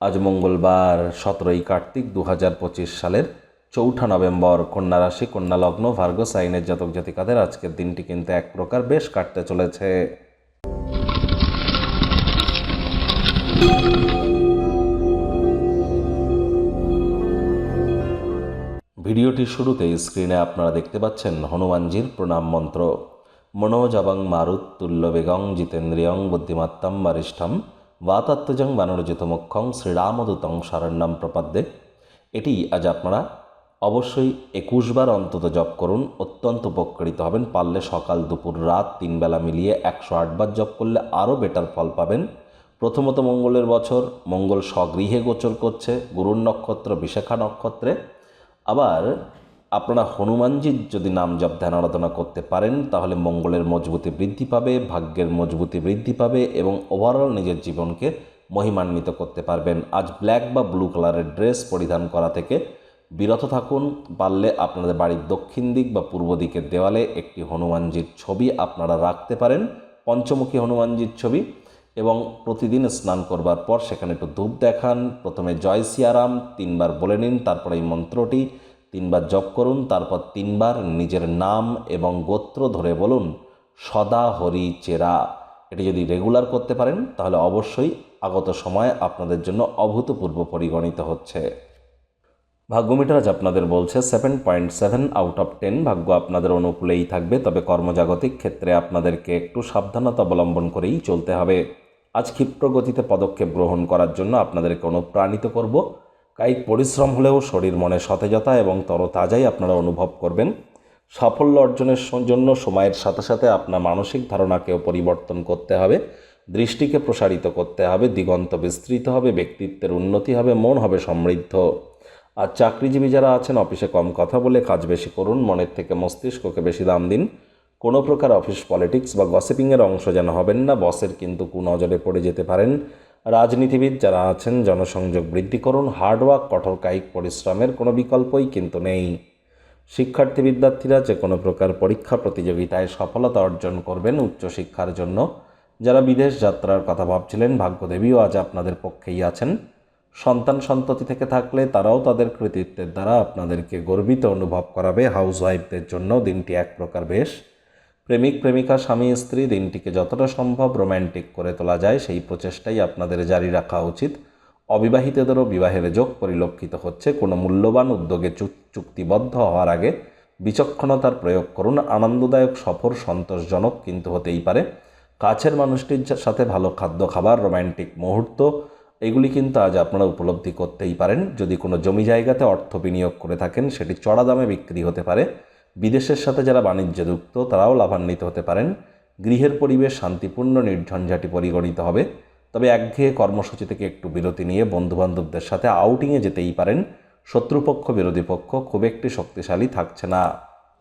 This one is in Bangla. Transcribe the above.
আজ মঙ্গলবার, সতেরোই কার্তিক দু হাজার পঁচিশ সালের চৌঠা নভেম্বর। কন্যা রাশি, কন্যা লগ্ন, ভার্গ সাইনের জাতক জাতিকাদের আজকের দিনটি কিন্তু এক প্রকার বেশ কাটতে চলেছে। ভিডিওটির শুরুতেই স্ক্রিনে আপনারা দেখতে পাচ্ছেন হনুমানজির প্রণাম মন্ত্র। মনোজবং মারুত তুল্য বেগং জিতেন্দ্রিয়ং বুদ্ধিমত্তম বরিষ্ঠম। বাতাত্মজং বানরজিত মুখ্যং শ্রীরামদূতং শরণ্যম প্রপদ্যে এটি আজ আপনারা অবশ্যই একুশবার অন্তত জপ করুন অত্যন্ত উপকৃত হবেন পারলে সকাল দুপুর রাত তিন বেলা মিলিয়ে একশো আটবার জপ করলে আরও বেটার ফল পাবেন প্রথমত মঙ্গলের বছর মঙ্গল স্বগৃহে গোচর করছে গুরুর নক্ষত্র বিশাখা নক্ষত্রে আবার আপনারা হনুমানজির যদি নাম জপ ধ্যান আরাধনা করতে পারেন, তাহলে মঙ্গলের মজবুতি বৃদ্ধি পাবে, ভাগ্যের মজবুতি বৃদ্ধি পাবে এবং ওভারঅল নিজের জীবনকে মহিমান্বিত করতে পারবেন। আজ ব্ল্যাক বা ব্লু কালারের ড্রেস পরিধান করা থেকে বিরত থাকুন। পারলে আপনাদের বাড়ির দক্ষিণ দিক বা পূর্ব দিকের দেওয়ালে একটি হনুমানজির ছবি আপনারা রাখতে পারেন, পঞ্চমুখী হনুমানজির ছবি এবং প্রতিদিন স্নান করবার পর সেখানে একটু ধূপ দেখান। প্রথমে জয় সিয়ারাম, তিনবার বলে নিন, তারপর এই মন্ত্রটি তিনবার জপ করুন, তারপর তিনবার নিজের নাম এবং গোত্র ধরে বলুন, সদা হরি চেরা। এটি যদি রেগুলার করতে পারেন, তাহলে অবশ্যই আগত সময় আপনাদের জন্য অভূতপূর্ব পরিগণিত হচ্ছে। ভাগ্যমিটার আজ আপনাদের বলছে seven point seven out of ten ভাগ্য আপনাদের অনুকূলেই থাকবে, তবে কর্মজাগতিক ক্ষেত্রে আপনাদেরকে একটু সাবধানতা অবলম্বন করেই চলতে হবে। আজ ক্ষিপ্র গতিতে পদক্ষেপ গ্রহণ করার জন্য আপনাদেরকে অনুপ্রাণিত করব। কায়িক পরিশ্রম হলেও শরীর মনে সতেজতা এবং তরতাজাই আপনারা অনুভব করবেন। সাফল্য অর্জনের জন্য সময়ের সাথে সাথে আপনার মানসিক ধারণাকেও পরিবর্তন করতে হবে। দৃষ্টিকে প্রসারিত করতে হবে, দিগন্ত বিস্তৃত হবে, ব্যক্তিত্বের উন্নতি হবে, মন হবে সমৃদ্ধ। আর চাকরিজীবী যারা আছেন, অফিসে কম কথা বলে কাজ বেশি করুন, মনের থেকে মস্তিষ্ককে বেশি দাম দিন। কোনো প্রকার অফিস পলিটিক্স বা গসিপিংয়ের অংশ যেন হবেন না, বসের কিন্তু কুনজরে পড়ে যেতে পারেন। রাজনীতিবিদ যারা আছেন, জনসংযোগ বৃদ্ধি করুন হার্ডওয়ার্ক কঠোর কায়িক পরিশ্রমের কোনো বিকল্পই কিন্তু নেই। শিক্ষার্থী বিদ্যার্থীরা যে কোনো প্রকার পরীক্ষা প্রতিযোগিতায় সফলতা অর্জন করবেন উচ্চশিক্ষার জন্য। যারা বিদেশ যাত্রার কথা ভাবছিলেন, ভাগ্যদেবীও আজ আপনাদের পক্ষেই আছেন। সন্তান সন্ততি থেকে থাকলে তারাও তাদের কৃতিত্বের দ্বারা আপনাদেরকে গর্বিত অনুভব করাবে। হাউস ওয়াইফদের জন্য দিনটি এক প্রকার বেশ। প্রেমিক, প্রেমিকা, স্বামী, স্ত্রী, দিনটিকে যতটা সম্ভব রোম্যান্টিক করে তোলা যায়, সেই প্রচেষ্টাই আপনাদের জারি রাখা উচিত। অবিবাহিতদেরও বিবাহের যোগ পরিলক্ষিত হচ্ছে। কোনো মূল্যবান উদ্যোগে চুক- চুক্তিবদ্ধ হওয়ার আগে বিচক্ষণতার প্রয়োগ করুন। আনন্দদায়ক সফর সন্তোষজনক কিন্তু হতেই পারে। কাছের মানুষটির সাথে ভালো খাদ্য, খাবার রোম্যান্টিক মুহূর্ত, এগুলি কিন্তু আজ আপনারা উপলব্ধি করতেই পারেন। যদি কোনো জমি জায়গাতে অর্থ বিনিয়োগ করে থাকেন, সেটি চড়া দামে বিক্রি হতে পারে। বিদেশের সাথে যারা বাণিজ্যে যুক্ত তারাও লাভান্বিত হতে পারেন। গৃহের পরিবেশ শান্তিপূর্ণ, নির্ঝঞ্ঝাটি পরিগণিত হবে। তবে একঘেয়ে কর্মসূচি থেকে একটু বিরতি নিয়ে বন্ধুবান্ধবদের সাথে আউটিংয়ে যেতেই পারেন। শত্রুপক্ষ, বিরোধী পক্ষ খুব একটি শক্তিশালী থাকছে না।